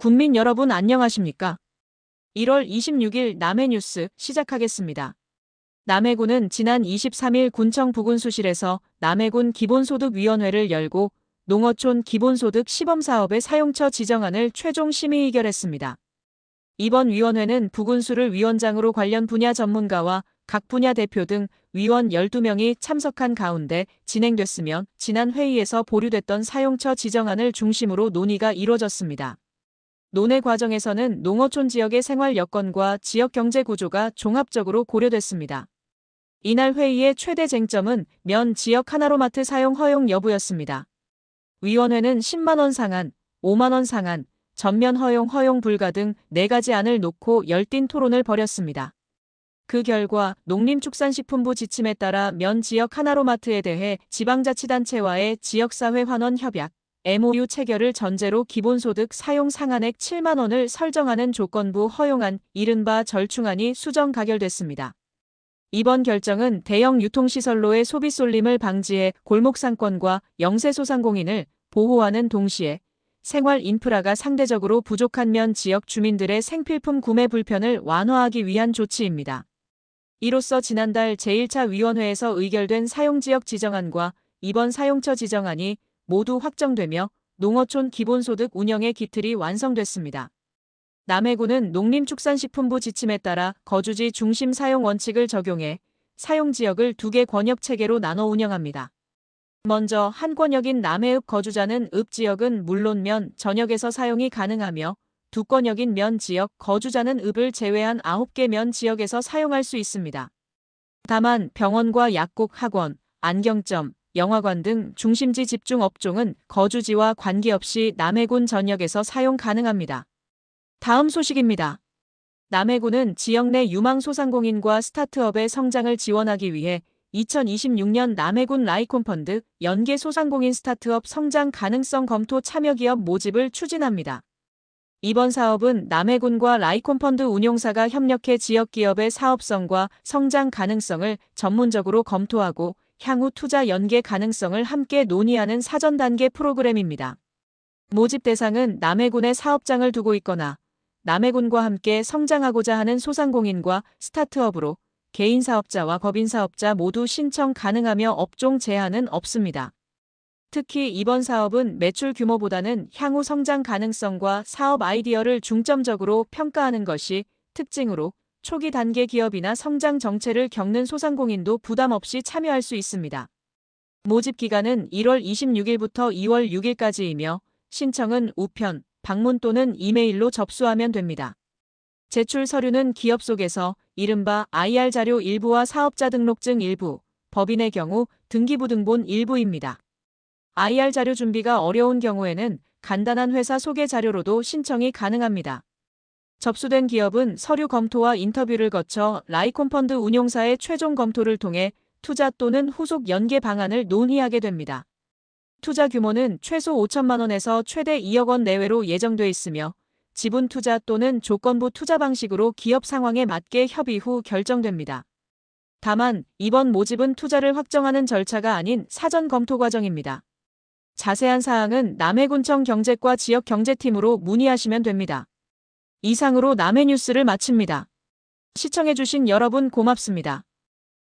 국민 여러분 안녕하십니까? 1월 26일 남해 뉴스 시작하겠습니다. 남해군은 지난 23일 군청 부군수실에서 남해군 기본소득위원회를 열고 농어촌 기본소득 시범사업의 사용처 지정안을 최종 심의 의결했습니다. 이번 위원회는 부군수를 위원장으로 관련 분야 전문가와 각 분야 대표 등 위원 12명이 참석한 가운데 진행됐으며 지난 회의에서 보류됐던 사용처 지정안을 중심으로 논의가 이뤄졌습니다. 논의 과정에서는 농어촌 지역의 생활 여건과 지역 경제 구조가 종합적으로 고려됐습니다. 이날 회의의 최대 쟁점은 면 지역 하나로마트 사용 허용 여부였습니다. 위원회는 10만원 상한, 5만원 상한, 전면 허용 허용 불가 등 4가지 안을 놓고 열띤 토론을 벌였습니다. 그 결과 농림축산식품부 지침에 따라 면 지역 하나로마트에 대해 지방자치단체와의 지역사회 환원 협약, MOU 체결을 전제로 기본소득 사용 상한액 7만 원을 설정하는 조건부 허용안 이른바 절충안이 수정 가결됐습니다. 이번 결정은 대형 유통시설로의 소비 쏠림을 방지해 골목상권과 영세소상공인을 보호하는 동시에 생활 인프라가 상대적으로 부족한 면 지역 주민들의 생필품 구매 불편을 완화하기 위한 조치입니다. 이로써 지난달 제1차 위원회에서 의결된 사용지역 지정안과 이번 사용처 지정안이 모두 확정되며 농어촌 기본소득 운영의 기틀이 완성됐습니다. 남해군은 농림축산식품부 지침에 따라 거주지 중심 사용 원칙을 적용해 사용 지역을 두 개 권역 체계로 나눠 운영합니다. 먼저 한 권역인 남해읍 거주자는 읍 지역은 물론 면 전역에서 사용이 가능하며 두 권역인 면 지역 거주자는 읍을 제외한 9개 면 지역에서 사용할 수 있습니다. 다만 병원과 약국, 학원, 안경점, 영화관 등 중심지 집중 업종은 거주지와 관계없이 남해군 전역에서 사용 가능합니다. 다음 소식입니다. 남해군은 지역 내 유망 소상공인과 스타트업의 성장을 지원하기 위해 2026년 남해군 라이콘 펀드 연계 소상공인 스타트업 성장 가능성 검토 참여 기업 모집을 추진합니다. 이번 사업은 남해군과 라이콘 펀드 운용사가 협력해 지역 기업의 사업성과 성장 가능성을 전문적으로 검토하고 향후 투자 연계 가능성을 함께 논의하는 사전 단계 프로그램입니다. 모집 대상은 남해군에 사업장을 두고 있거나 남해군과 함께 성장하고자 하는 소상공인과 스타트업으로 개인 사업자와 법인 사업자 모두 신청 가능하며 업종 제한은 없습니다. 특히 이번 사업은 매출 규모보다는 향후 성장 가능성과 사업 아이디어를 중점적으로 평가하는 것이 특징으로 초기 단계 기업이나 성장 정체를 겪는 소상공인도 부담 없이 참여할 수 있습니다. 모집 기간은 1월 26일부터 2월 6일까지이며 신청은 우편, 방문 또는 이메일로 접수하면 됩니다. 제출 서류는 기업 속에서 이른바 IR 자료 일부와 사업자 등록증 일부, 법인의 경우 등기부등본 일부입니다. IR 자료 준비가 어려운 경우에는 간단한 회사 소개 자료로도 신청이 가능합니다. 접수된 기업은 서류 검토와 인터뷰를 거쳐 라이콘 펀드 운용사의 최종 검토를 통해 투자 또는 후속 연계 방안을 논의하게 됩니다. 투자 규모는 최소 5천만 원에서 최대 2억 원 내외로 예정돼 있으며 지분 투자 또는 조건부 투자 방식으로 기업 상황에 맞게 협의 후 결정됩니다. 다만 이번 모집은 투자를 확정하는 절차가 아닌 사전 검토 과정입니다. 자세한 사항은 남해군청 경제과 지역경제팀으로 문의하시면 됩니다. 이상으로 남해 뉴스를 마칩니다. 시청해주신 여러분 고맙습니다.